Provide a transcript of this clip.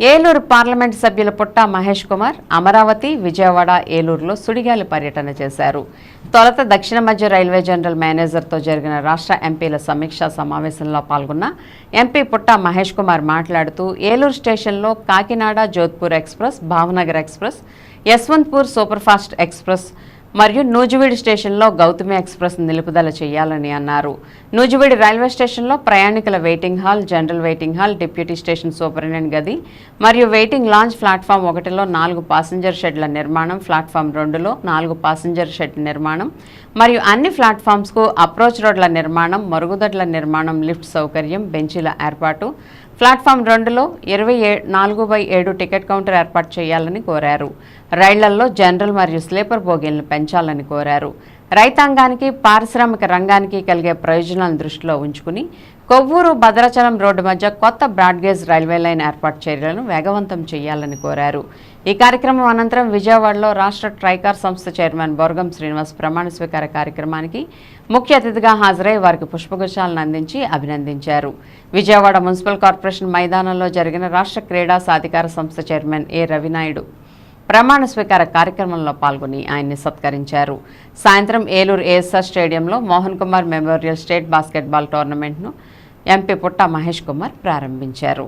Eluru parliament సభ్యులు పుట్ట మహేష్ కుమార్ అమరావతి విజయవాడ ఏలూరులో సుడిగాలి పర్యటన చేశారు. తొలుత దక్షిణ మధ్య రైల్వే జనరల్ మేనేజర్తో జరిగిన రాష్ట్ర ఎంపీల సమీక్షా సమావేశంలో పాల్గొన్న ఎంపీ పుట్ట మహేష్ కుమార్ మాట్లాడుతూ ఏలూరు స్టేషన్లో Kakinada Jodhpur express Bhavnagar express Yesvantpur superfast express మరియు నూజివీడు స్టేషన్లో గౌతమి ఎక్స్ప్రెస్ నిలుపుదల చేయాలని అన్నారు. నూజివీడు రైల్వే స్టేషన్లో ప్రయాణికుల waiting hall general waiting hall deputy station superintendent గది మరియు వెయిటింగ్ లాంచ్ ప్లాట్ఫామ్ ఒకటిలో నాలుగు పాసింజర్ షెడ్ల నిర్మాణం ప్లాట్ఫామ్ రెండులో నాలుగు పాసింజర్ షెడ్ నిర్మాణం మరియు అన్ని ప్లాట్ఫామ్స్కు అప్రోచ్ రోడ్ల నిర్మాణం మరుగుదొడ్ల నిర్మాణం లిఫ్ట్ సౌకర్యం బెంచీల ఏర్పాటు ప్లాట్ఫామ్ రెండులో ఇరవై నాలుగు బై ఏడు టికెట్ కౌంటర్ ఏర్పాటు చేయాలని కోరారు. రైళ్ళల్లో జనరల్ మరియు స్లీపర్ బోగీలను పెంచాలని కోరారు. రైతాంగానికి పారిశ్రామిక రంగానికి కలిగే ప్రయోజనాలను దృష్టిలో ఉంచుకుని కొవ్వూరు భద్రాచలం రోడ్డు మధ్య కొత్త బ్రాడ్గేజ్ రైల్వే లైన్ ఏర్పాటు చర్యలను వేగవంతం చేయాలని కోరారు. ఈ కార్యక్రమం అనంతరం విజయవాడలో రాష్ట్ర ట్రైకార్ సంస్థ చైర్మన్ బొర్గం శ్రీనివాస్ ప్రమాణ స్వీకార కార్యక్రమానికి ముఖ్య అతిథిగా హాజరై వారికి పుష్పగుచ్చాలను అందించి అభినందించారు. విజయవాడ మున్సిపల్ కార్పొరేషన్ మైదానంలో జరిగిన రాష్ట్ర క్రీడా సాధికార సంస్థ చైర్మన్ ఏ రవినాయుడు. ప్రమాణ స్వీకార కార్యక్రమంలో పాల్గొని ఆయన్ని సత్కరించారు. సాయంత్రం ఏలూరు ఏఎస్ఆర్ స్టేడియంలో Mohan Kumar memorial state basketball టోర్నమెంట్ను MP Putta Mahesh Kumar ప్రారంభించారు.